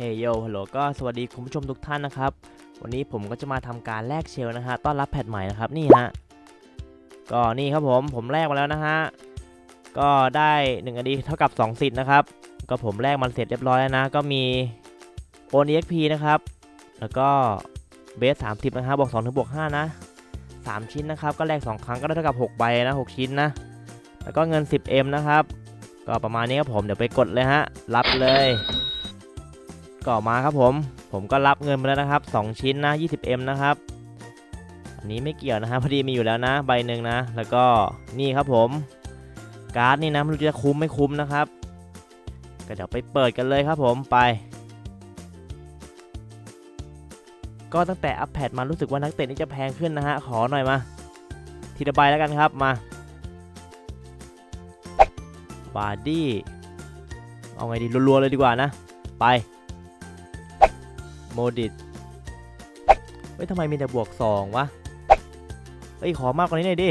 เฮยโยฮัลโหลก็สวัสดีคุณผู้ชมทุกท่านนะครับ วันนี้ผมก็จะมาทำการแลกเชลนะฮะต้อนรับแพทใหม่นะครับนี่ฮะก็นี่ครับผมผมแลกมาแล้วนะฮะก็ได้1อดีเท่ากับ2สิทธิ์นะครับ ก็ผมแลกมันเสร็จเรียบร้อยแล้วนะ ก็มีโอน exp นะครับ แล้วก็เบส30นะครับบวก2ถึงบวก5นะ3ชิ้นนะครับ ก็แลก2ครั้งก็ได้เท่ากับ6ใบนะ6ชิ้นนะ แล้วก็เงิน 10m นะครับ ก็ประมาณนี้ครับผมเดี๋ยวไปกดเลยฮะรับเลย ก็มาครับผม ผมก็รับเงินมาแล้วนะครับ 2 ชิ้นนะ 20m นะครับ อันนี้ไม่เกี่ยวนะฮะพอดีมีอยู่แล้วนะใบหนึ่งนะ แล้วก็นี่ครับผม การ์ดนี่นะไม่รู้จะคุ้มไม่คุ้มนะครับ ก็เดี๋ยวไปเปิดกันเลยครับผมไป ก็ตั้งแต่อัปเดตมารู้สึกว่านักเตะนี่จะแพงขึ้นนะฮะขอหน่อยมา ทีละใบแล้วกันครับมาบาร์ดี้เอาไงดีรัวๆเลยดีกว่านะ ไป โมดิตเฮ้ยทำไมมีแต่บวก 2 วะ เฮ้ย ขอมากกว่านี้หน่อยดิ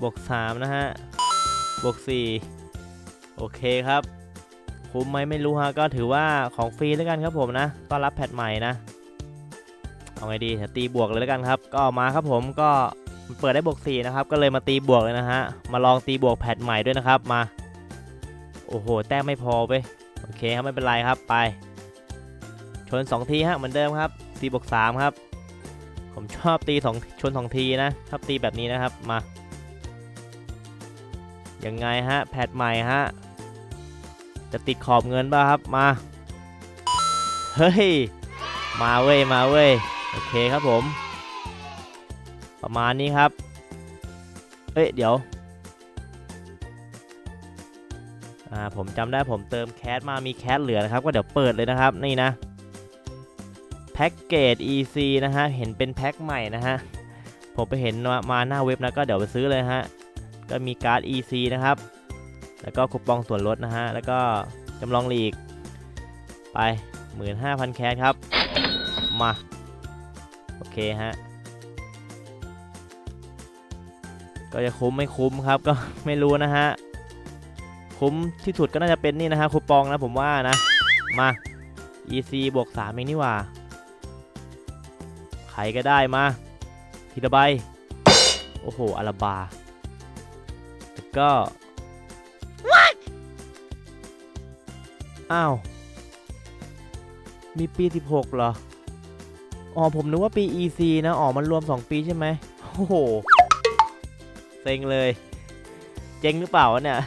บวก 3 นะฮะ บวก 4 โอเคครับ คุ้มไหมไม่รู้ฮะ ก็ถือว่าของฟรีแล้วกันครับผมนะ ต้อนรับแพทใหม่นะ เอาไงดีตีบวกเลยแล้วกันครับ ก็มาครับผมก็เปิดได้บวก 4 นะครับ ก็เลยมาตีบวกเลยนะฮะ มาลองตีบวกแพทใหม่ด้วยนะครับมา โอ้โห แต้มไม่พอไปโอเคครับไม่เป็นไรครับไป ชน 2 ทีฮะเหมือนเดิมครับตีบวก3ครับ ผมชอบตีสองชน2ทีนะชอบตีแบบนี้นะครับมายังไงฮะแพทใหม่ฮะจะติดขอบเงินป่ะครับมาเฮ้ยมาเว้ยมาเว้ยโอเคครับผม ประมาณนี้ครับเอ้ยเดี๋ยวอ่าผมจำได้ผมเติมแคสมามีแคสเหลือนะครับ ก็เดี๋ยวเปิดเลยนะครับนี่นะ พ็กเกจ EC นะฮะ เห็นเป็นแพ็คใหม่นะฮะ ผมไปเห็นมามาหน้าเว็บนะก็เดี๋ยวไปซื้อเลยฮะ ก็มีการ์ด EC นะครับ แล้วก็คูปองส่วนลดนะฮะ แล้วก็จำลองลีก ไป 15,000 แคสครับ มา โอเคฮะ ก็จะคุ้มไม่คุ้มครับ ก็ไม่รู้นะฮะ คุ้มที่สุดก็น่าจะเป็นนี่นะฮะคูปองนะผมว่านะ มา EC บวก3เองนี่ว่า ใครก็ได้มา ทีละใบ โอ้โห อาราบาแล้วก็ อ้าว มีปี 16 เหรอ อ๋อ ผมนึกว่าปี EC นะ อ๋อ มันรวม 2 ปีใช่ไหมโอ้โห เซ็งเลย เจ๊งหรือเปล่าเนี่ย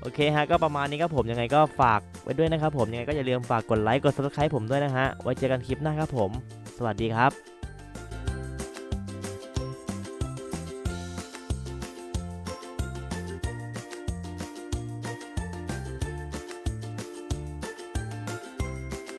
โอเคฮะ ก็ประมาณนี้ครับผมยังไงก็ฝากไว้ด้วยนะครับผมยังไงก็อย่าลืมฝากกดไลค์กด subscribe ผมด้วยนะฮะ ไว้เจอกันคลิปหน้าครับผม วัสดีครับ